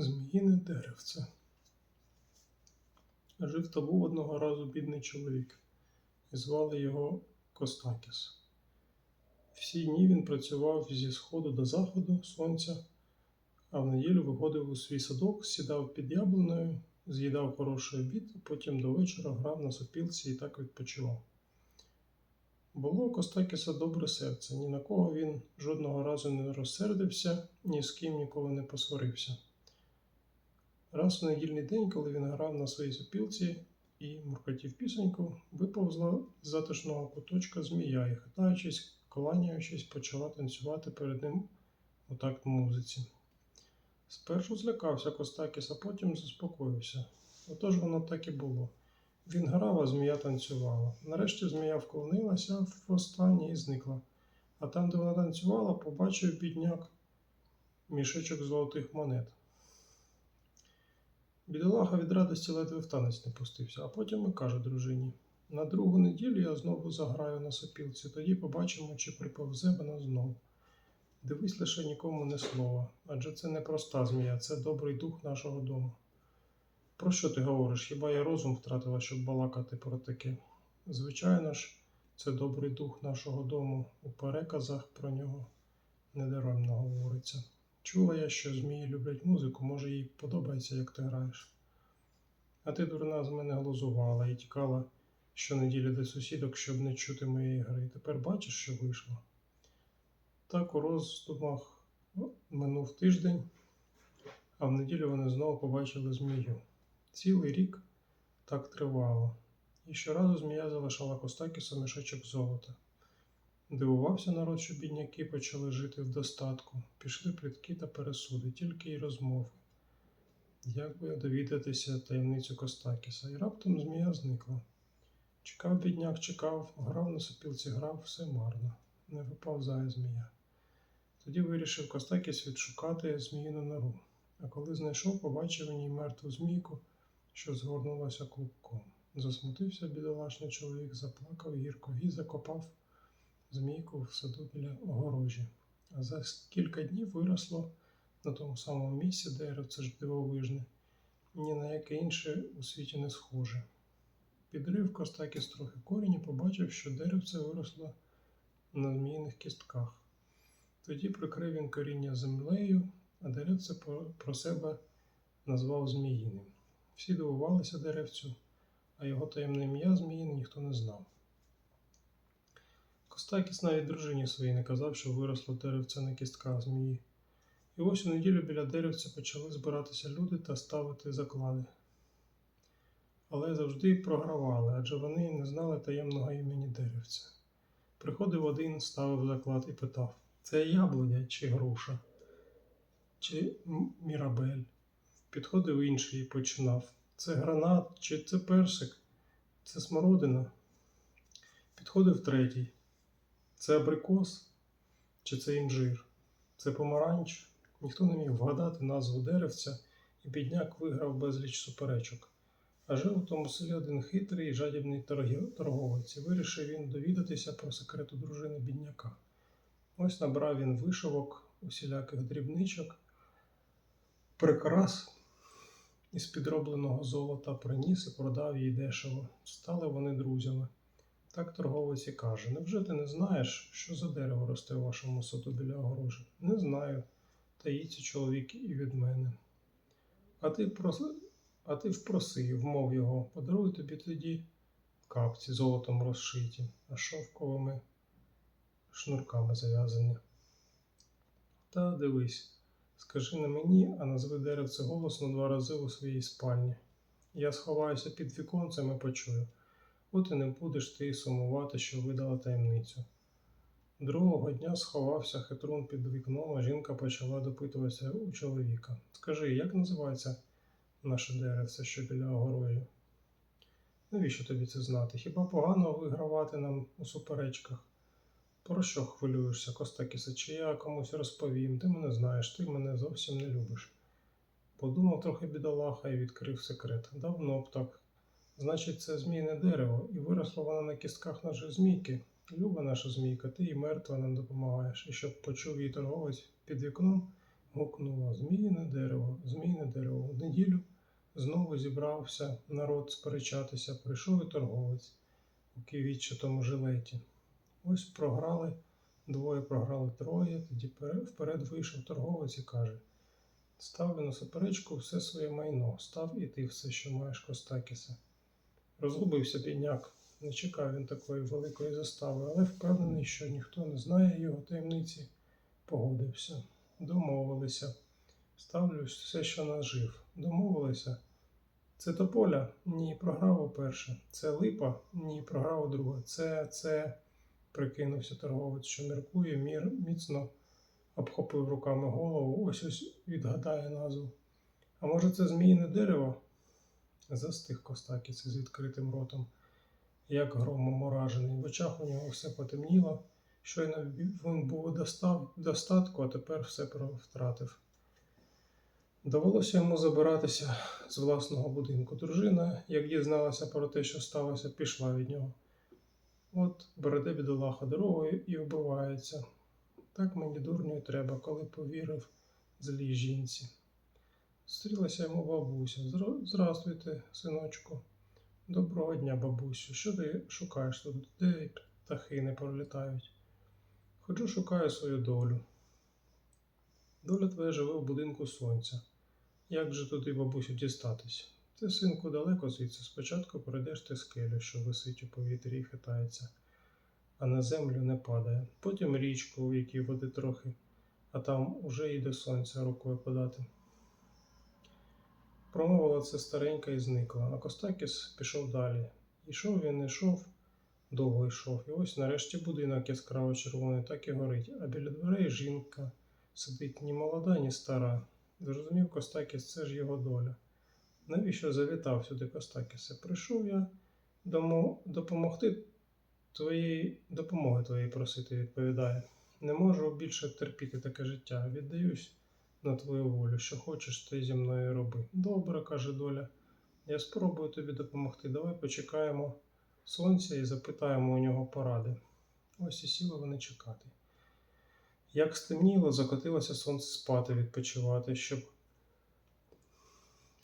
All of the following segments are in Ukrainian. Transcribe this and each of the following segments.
Зміїне деревце. Жив та був одного разу бідний чоловік, і звали його Костакіс. Всі дні він працював зі сходу до заходу сонця, а в неділю виходив у свій садок, сідав під яблуною, з'їдав хороший обід, а потім до вечора грав на сопілці і так відпочивав. Було у Костакіса добре серце, ні на кого він жодного разу не розсердився, ні з ким ніколи не посварився. Раз у недільний день, коли він грав на своїй сопілці і муркотів пісеньку, виповзла з затишного куточка змія і, хитаючись, кланяючись, почала танцювати перед ним у такт музиці. Спершу злякався Костакіс, а потім заспокоївся. Отож воно так і було. Він грав, а змія танцювала. Нарешті змія вклонилася в останнє і зникла. А там, де вона танцювала, побачив бідняк мішечок золотих монет. Бідолаха від радості ледве в танець не пустився, а потім і каже дружині: на другу неділю я знову заграю на сопілці, тоді побачимо, чи приповзе вона знову. Дивись лише нікому не слова, адже це не проста змія, це добрий дух нашого дому. Про що ти говориш? Хіба я розум втратила, щоб балакати про таке? Звичайно ж, це добрий дух нашого дому. У переказах про нього недаремно говориться. Чула я, що змії люблять музику, може їй подобається, як ти граєш. А ти, дурна, з мене глузувала і тікала щонеділі до сусідок, щоб не чути моєї гри. Тепер бачиш, що вийшло. Так у роздумах ну, минув тиждень, а в неділю вони знову побачили змію. Цілий рік так тривало, і щоразу змія залишала Костакіса мішечок золота. Дивувався народ, що бідняки почали жити в достатку, пішли плітки та пересуди, тільки й розмови. Як би довідатися таємницю Костакіса, і раптом змія зникла. Чекав бідняк, чекав, грав на сопілці, грав, все марно, не виповзає змія. Тоді вирішив Костакіс відшукати зміїну нору, а коли знайшов, побачив у ній мертву змійку, що згорнулася клубком. Засмутився бідолашний чоловік, заплакав гірко і закопав змійку в саду біля огорожі. А за кілька днів виросло на тому самому місці деревце ж дивовижне, ні на яке інше у світі не схоже. Підрив Костакіс трохи корінь і побачив, що деревце виросло на зміїних кістках. Тоді прикрив він коріння землею, а деревце про себе назвав Зміїним. Всі дивувалися деревцю, а його таємне ім'я Зміїн ніхто не знав. Костакіс навіть дружині своїй не казав, що виросло деревце на кістках змії. І ось у неділю біля деревця почали збиратися люди та ставити заклади. Але завжди програвали, адже вони не знали таємного імені деревця. Приходив один, ставив заклад і питав: це яблуня чи груша, чи мірабель. Підходив інший і починав: це гранат, чи це персик, це смородина. Підходив третій. Це абрикос чи це інжир, це помаранч. Ніхто не міг вгадати назву деревця, і бідняк виграв безліч суперечок. А жив у тому селі один хитрий і жадібний торговець, і вирішив він довідатися про секрету дружини бідняка. Ось набрав він вишивок, усіляких дрібничок, прикрас із підробленого золота приніс і продав їй дешево. Стали вони друзями. Так торговець і каже: Невже ти не знаєш, що за дерево росте у вашому саду біля огорожі? Не знаю. Таїться чоловік і від мене. А ти, прос... а ти впроси, вмов його, подарую тобі тоді капці золотом розшиті, а шовковими шнурками зав'язані. Та дивись, скажи не мені, а назви деревце голосно два рази у своїй спальні. Я сховаюся під віконцем і почую. От і не будеш ти сумувати, що видала таємницю. Другого дня сховався хитрун під вікном, а жінка почала допитуватися у чоловіка. Скажи, як називається наше деревце, що біля огорожі? Навіщо тобі це знати? Хіба погано вигравати нам у суперечках? Про що хвилюєшся, Костакісе, чи я комусь розповім? Ти мене знаєш, ти мене зовсім не любиш. Подумав трохи бідолаха і відкрив секрет. Давно б так. Значить, це змійне дерево, і виросла вона на кістках нашої змійки. Люба наша змійка, ти і мертва нам допомагаєш. І щоб почув її торговець під вікном, гукнуло Зміїне дерево, зміїне дерево. В неділю знову зібрався народ сперечатися. Прийшов і торговець у ківічатому жилеті. Ось програли, двоє програли троє, тоді вперед вийшов торговець і каже: Ставлю на суперечку все своє майно, став і ти все, що маєш Костакісе. Розгубився бідняк. Не чекав він такої великої застави, але впевнений, що ніхто не знає його таємниці. Погодився. Домовилися. Ставлю все, що нажив. Домовилися. Це тополя? Ні, програв уперше. Це липа? Ні, програв удруге. Це, це, прикинувся торговець, що міркує, мір міцно обхопив руками голову, ось ось відгадає назву. А може, це зміїне дерево? Застиг Костакіс із відкритим ротом, як громом уражений. В очах у нього все потемніло. Щойно він був достав, достатку, а тепер все втратив. Довелося йому забиратися з власного будинку. Дружина, як дізналася про те, що сталося, пішла від нього. От бреде бідолаха дорогою і вбивається. Так мені дурню й треба, коли повірив злій жінці. Зустрілася йому бабуся. Здравствуйте, синочку. Доброго дня, бабусю. Що ти шукаєш тут? Де птахи не пролітають? Ходжу, шукаю свою долю. Доля твоя живе в будинку сонця. Як же туди, бабусю, дістатись? Ти, синку, далеко звідси. Спочатку пройдеш ти скелю, що висить у повітрі і хитається, а на землю не падає. Потім річку, у якій води трохи, а там уже йде сонця рукою подати. Промовила це старенька і зникла, а Костакіс пішов далі. Ішов він, ішов, довго йшов, і ось нарешті будинок яскраво червоний так і горить, а біля дверей жінка сидить ні молода, ні стара. Зрозумів Костакіс, це ж його доля. Навіщо завітав сюди Костакісе? Прийшов я допомогти твоєї допомоги твоєї просити, відповідає. Не можу більше терпіти таке життя. Віддаюсь на твою волю. Що хочеш, ти зі мною роби. Добре, каже доля. Я спробую тобі допомогти. Давай почекаємо сонця і запитаємо у нього поради. Ось і сіли вони чекати. Як стемніло, закотилося сонце спати, відпочивати, щоб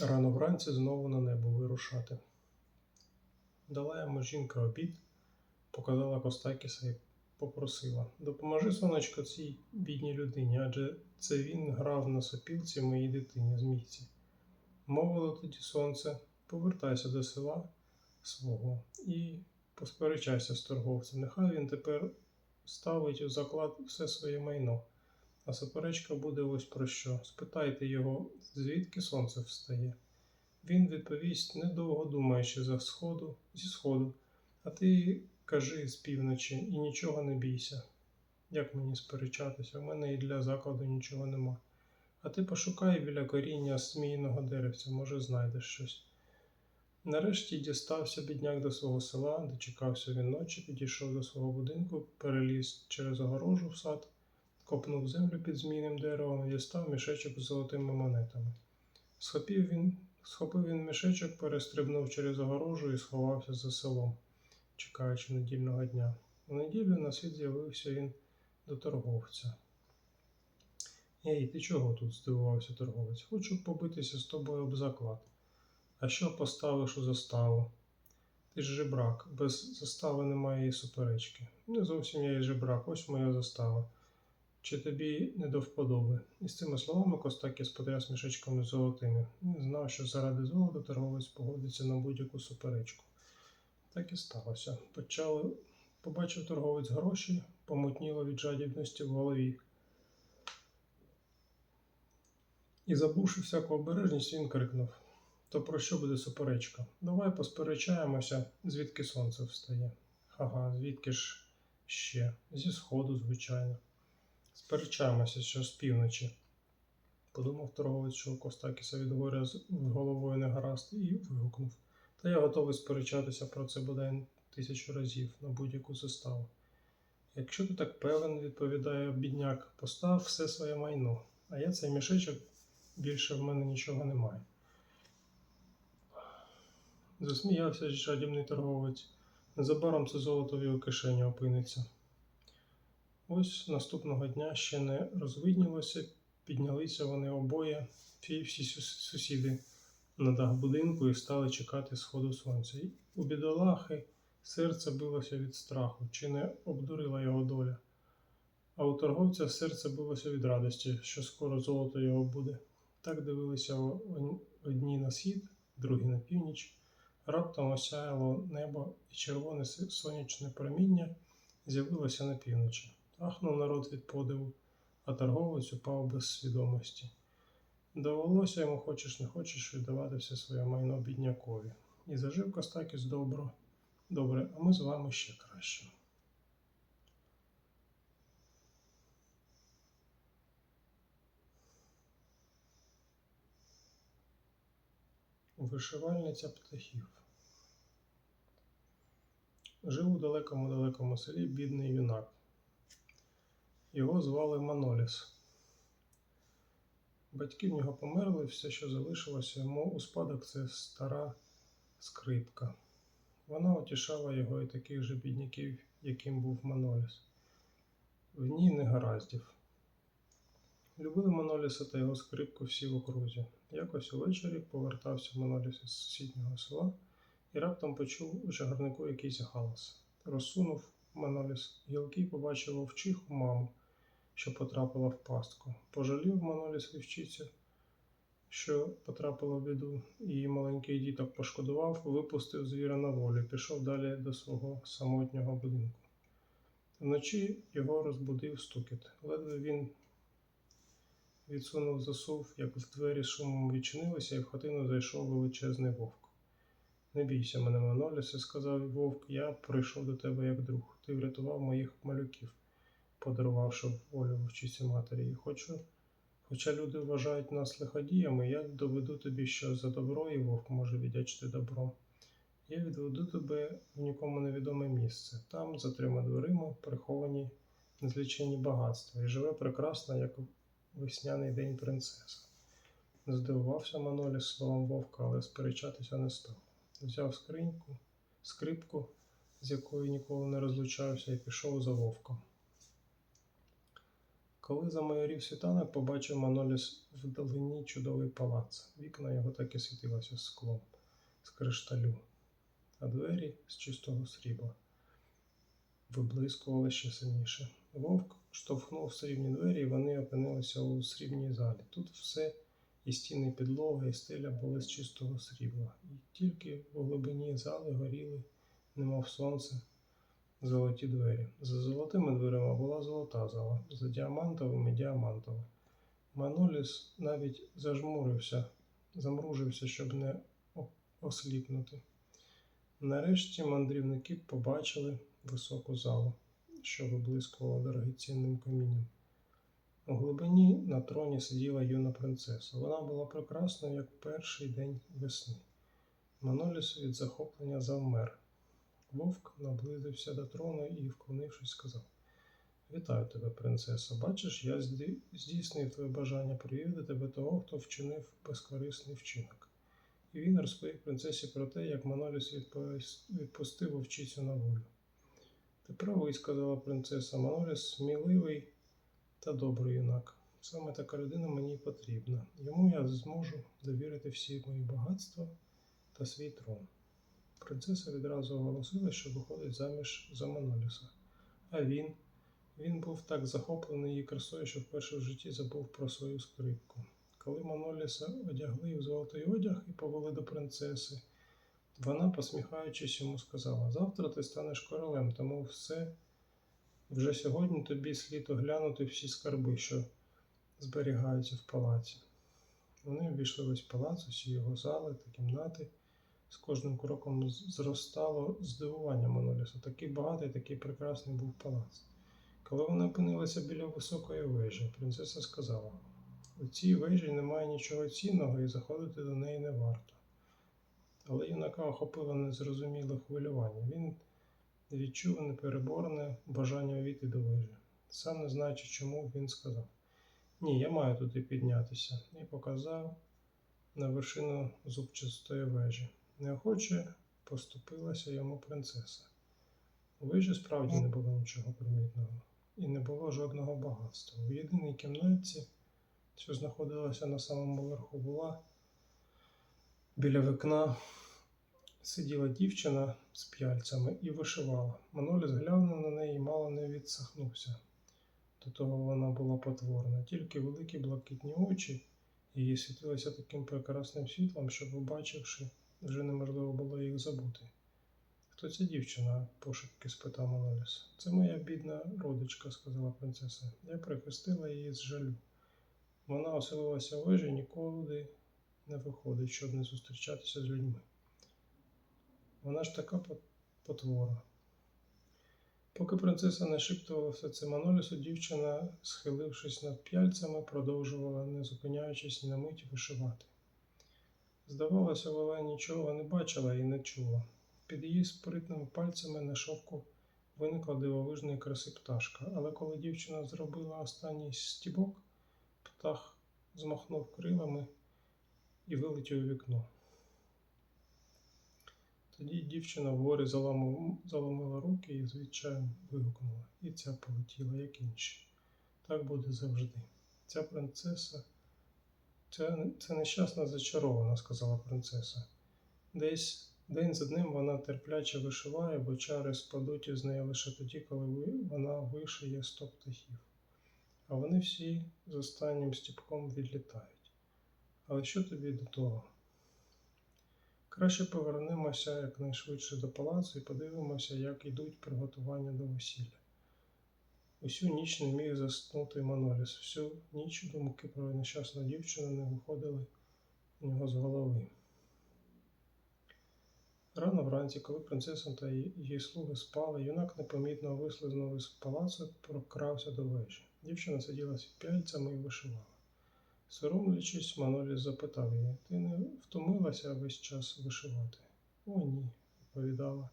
рано вранці знову на небо вирушати. Дала йому жінка обід, показала Костакіса і попросила: Допоможи, сонечко, цій бідній людині, адже це він грав на сопілці моїй дитині змійці. Мовило тоді сонце, повертайся до села свого і посперечайся з торговцем. Нехай він тепер ставить у заклад все своє майно. А суперечка буде ось про що. Спитайте його, звідки сонце встає. Він відповість, недовго думаючи за сходу, зі сходу, а ти кажи з півночі і нічого не бійся. Як мені сперечатися? У мене і для закладу нічого нема. А ти пошукай біля коріння зміїного деревця, може, знайдеш щось. Нарешті дістався бідняк до свого села, дочекався він ночі, підійшов до свого будинку, переліз через огорожу в сад, копнув землю під змійним деревом і дістав мішечок з золотими монетами. Схопив він, схопив він мішечок, перестрибнув через огорожу і сховався за селом, чекаючи недільного дня. У неділю на світ з'явився він до торговця. Ей, ти чого тут? здивувався торговець. Хочу побитися з тобою об заклад. А що поставиш у заставу? Ти ж жебрак, без застави немає і суперечки. Не зовсім я і жебрак, ось моя застава. Чи тобі не до вподоби? І з цими словами Костакіс потряс мішечками золотими. Він знав, що заради золота торговець погодиться на будь-яку суперечку. Так і сталося. Почали... Побачив торговець гроші, помутніло від жадібності в голові. І забувши всяку обережність, він крикнув: То про що буде суперечка? Давай посперечаємося, звідки сонце встає. Ага, звідки ж ще? Зі сходу, звичайно. Сперечаємося, що з півночі. Подумав торговець, що Костакіса від горя з головою не гаразд, і вигукнув. Та я готовий сперечатися про це бодай тисячу разів на будь-яку заставу. Якщо ти так певен, відповідає бідняк, постав все своє майно, а я цей мішечок більше в мене нічого немає. Засміявся жадібний торговець. Незабаром це золото в його кишені опиниться. Ось наступного дня ще не розвиднілося Піднялися вони обоє, всі, всі сусіди на дах будинку і стали чекати сходу сонця. У бідолахи серце билося від страху, чи не обдурила його доля. А у торговця серце билося від радості, що скоро золото його буде. Так дивилися одні на схід, другі на північ. Раптом осяяло небо, і червоне сонячне проміння з'явилося на півночі. Ахнув народ від подиву, а торговець упав без свідомості. Довелося йому, хочеш не хочеш, віддавати все своє майно біднякові. І зажив Костакіс добро. Добре, а ми з вами ще краще. Вишивальниця птахів. Жив у далекому-далекому селі бідний юнак. Його звали Маноліс. Батьки в нього померли, все, що залишилося йому у спадок, це стара скрипка. Вона утішала його і таких же бідняків, яким був Маноліс. В ній не гараздів. Любили Маноліса та його скрипку всі в окрузі. Якось увечері повертався Маноліс із сусіднього села і раптом почув у чагарнику якийсь галас. Розсунув Маноліс гілки і побачив вовчиху маму, що потрапила в пастку. Пожалів Маноліс вівчицю, що потрапила в біду, її маленький діток пошкодував, випустив звіра на волю, пішов далі до свого самотнього будинку. Вночі його розбудив стукіт. Ледве він відсунув засув, як в двері шумом відчинилися, і в хатину зайшов величезний вовк. Не бійся мене, Манолісе, сказав вовк, я прийшов до тебе як друг. Ти врятував моїх малюків, подарувавши волю вовчиці матері. І хочу, хоча люди вважають нас лиходіями, я доведу тобі, що за добро і вовк може віддячити добром. Я відведу тебе в нікому невідоме місце. Там, за трьома дверима, приховані незлічені багатства, і живе прекрасно, як весняний день принцеса. Здивувався Маноліс словом вовка, але сперечатися не став. Взяв скриньку, скрипку, з якою ніколи не розлучався, і пішов за вовком. Коли замайорів світанок, побачив Маноліс вдалині чудовий палац. Вікна його так і світилося склом з кришталю, а двері з чистого срібла виблискували ще сильніше. Вовк штовхнув срібні двері, і вони опинилися у срібній залі. Тут все і стіни, і підлога, і стеля були з чистого срібла. І тільки у глибині зали горіли, немов сонце, золоті двері. За золотими дверима була золота зала, за діамантовими діамантова. Маноліс навіть зажмурився, замружився, щоб не осліпнути. Нарешті мандрівники побачили високу залу, що виблискувала дорогоцінним камінням. У глибині на троні сиділа юна принцеса. Вона була прекрасною, як перший день весни. Маноліс від захоплення завмер. Вовк наблизився до трону і, вклонившись, сказав: Вітаю тебе, принцесо. Бачиш, я здійснив твоє бажання привів до тебе того, хто вчинив безкорисний вчинок. І він розповів принцесі про те, як Маноліс відпустив вовчицю на волю. Ти правий, сказала принцеса Маноліс, сміливий та добрий юнак. Саме така людина мені потрібна. Йому я зможу довірити всі мої багатства та свій трон. Принцеса відразу оголосила, що виходить заміж за Маноліса. А він, він був так захоплений її красою, що вперше в житті забув про свою скрипку. Коли Маноліса одягли в золотий одяг і повели до принцеси, вона, посміхаючись, йому сказала: Завтра ти станеш королем, тому все вже сьогодні тобі слід оглянути всі скарби, що зберігаються в палаці. Вони ввійшли весь палац, усі його зали та кімнати. З кожним кроком зростало здивування Маноліса. Такий багатий, такий прекрасний був палац. Коли вони опинилися біля високої вежі, принцеса сказала: у цій вежі немає нічого цінного і заходити до неї не варто. Але юнака охопило незрозуміле хвилювання. Він відчув непереборне бажання увійти до вежі. Сам не знаючи чому, він сказав: Ні, я маю туди піднятися, і показав на вершину зубчастої вежі. Неохоче поступилася йому принцеса. У вежі справді не було нічого примітного, і не було жодного багатства. У єдиній кімнатці що знаходилася на самому верху, була біля вікна. Сиділа дівчина з п'яльцями і вишивала. Маноліс глянув на неї і мало не відсахнувся. До того вона була потворна, тільки великі блакитні очі її світилися таким прекрасним світлом, що, побачивши, вже неможливо було їх забути. Хто ця дівчина? пошепки спитав Маноліс. Це моя бідна родичка, сказала принцеса. Я прихистила її з жалю. Вона оселилася в вежі ніколи не виходить, щоб не зустрічатися з людьми. Вона ж така потвора. Поки принцеса нашіптувала все це Манолісу, дівчина, схилившись над п'яльцями, продовжувала, не зупиняючись ні на мить вишивати. Здавалося, вона нічого не бачила і не чула. Під її спритними пальцями на шовку виникла дивовижної краси пташка, але коли дівчина зробила останній стібок, птах змахнув крилами і вилетів у вікно. Тоді дівчина вгорі заломила руки і звідчаєм вигукнула. І ця полетіла, як інші. Так буде завжди. Ця принцеса, це, це нещасна зачарована, сказала принцеса. Десь день за днем вона терпляче вишиває, бо чари спадуть із неї лише тоді, коли вона вишиє сто птахів. А вони всі з останнім стіпком відлітають. Але що тобі до того? Краще повернемося якнайшвидше до палацу і подивимося, як йдуть приготування до весілля. Усю ніч не міг заснути Маноліс. Всю ніч думки про нещасну дівчину не виходили у нього з голови. Рано вранці, коли принцеса та її слуги спали, юнак непомітно вислизнув із палацу прокрався до вежі. Дівчина сиділа з п'яльцями і вишивала. Соромлячись, Маноліс запитав її, ти не втомилася весь час вишивати? О, ні, відповідала,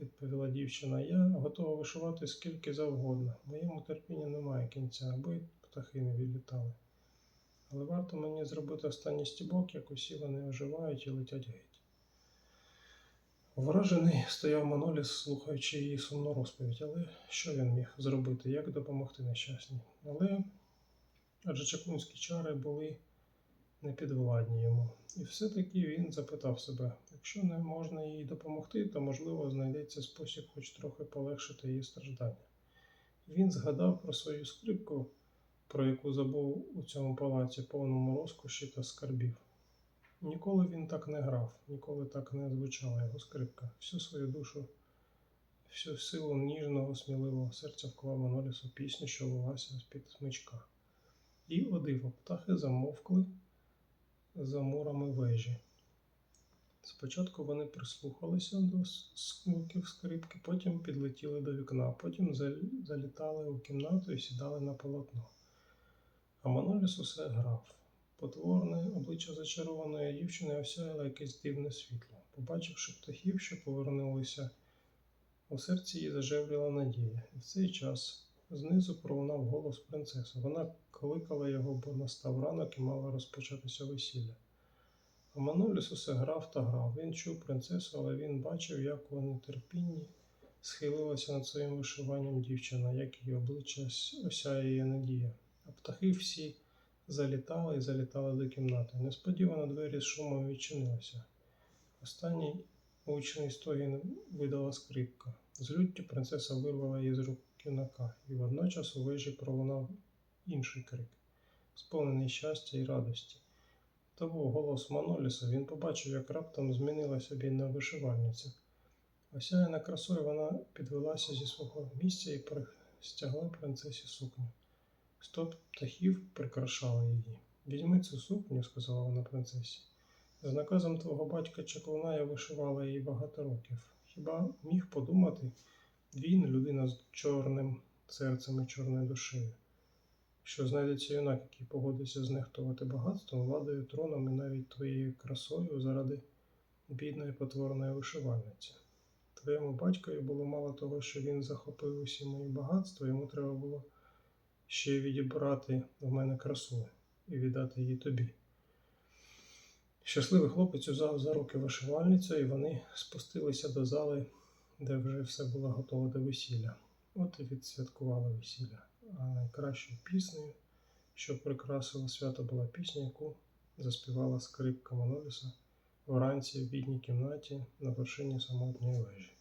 відповіла дівчина. Я готова вишивати скільки завгодно. Моєму терпінню немає кінця, аби птахи не відлітали. Але варто мені зробити останній стібок, як усі вони оживають і летять геть. Вражений стояв Маноліс, слухаючи її сумну розповідь, але що він міг зробити, як допомогти нещасній? Але адже чаклунські чари були непідвладні йому. І все-таки він запитав себе: якщо не можна їй допомогти, то можливо знайдеться спосіб хоч трохи полегшити її страждання. Він згадав про свою скрипку, про яку забув у цьому палаці, повному розкоші та скарбів. Ніколи він так не грав, ніколи так не звучала його скрипка. Всю свою душу, всю силу ніжного, сміливого серця вклав Маноліс у пісню, що лилася з-під смичка. І о диво, птахи замовкли за мурами вежі. Спочатку вони прислухалися до звуків скрипки, потім підлетіли до вікна, потім залітали у кімнату і сідали на полотно. А Маноліс усе грав. Потворне обличчя зачарованої дівчини осяяло якесь дивне світло. Побачивши птахів, що повернулися, у серці її зажевріла надія. І в цей час знизу пролунав голос принцеси. Вона кликала його, бо настав ранок і мало розпочатися весілля. А Маноліс усе грав та грав. Він чув принцесу, але він бачив, як у нетерпінні схилилася над своїм вишиванням дівчина, як її обличчя ос- осяє її надія. А птахи всі залітали і залітали до кімнати. Несподівано двері з шумом відчинилися. Останній гучний стогін видала скрипка. З люттю принцеса вирвала її з рук юнака, і водночас у вежі пролунав інший крик, сповнений щастя і радості. То був голос Маноліса, він побачив, як раптом змінилася бідна вишивальниця. Осяяна красою вона підвелася зі свого місця і стягла принцесі сукню. Сто птахів прикрашали її. Візьми цю сукню, сказала вона принцесі. З наказом твого батька чаклуна я вишивала її багато років. Хіба міг подумати він, людина з чорним серцем і чорною душею, що знайдеться юнак, який погодиться знехтувати багатством, владою, троном і навіть твоєю красою заради бідної потворної вишивальниці. Твоєму батькові було мало того, що він захопив усі мої багатства, йому треба було ще відібрати в мене красу і віддати її тобі. Щасливий хлопець узяв за руки вишивальницю, і вони спустилися до зали, де вже все було готово до весілля. От і відсвяткували весілля. А найкращою піснею що прикрасила свято, була пісня, яку заспівала скрипка Маноліса вранці в бідній кімнаті на вершині самотньої вежі.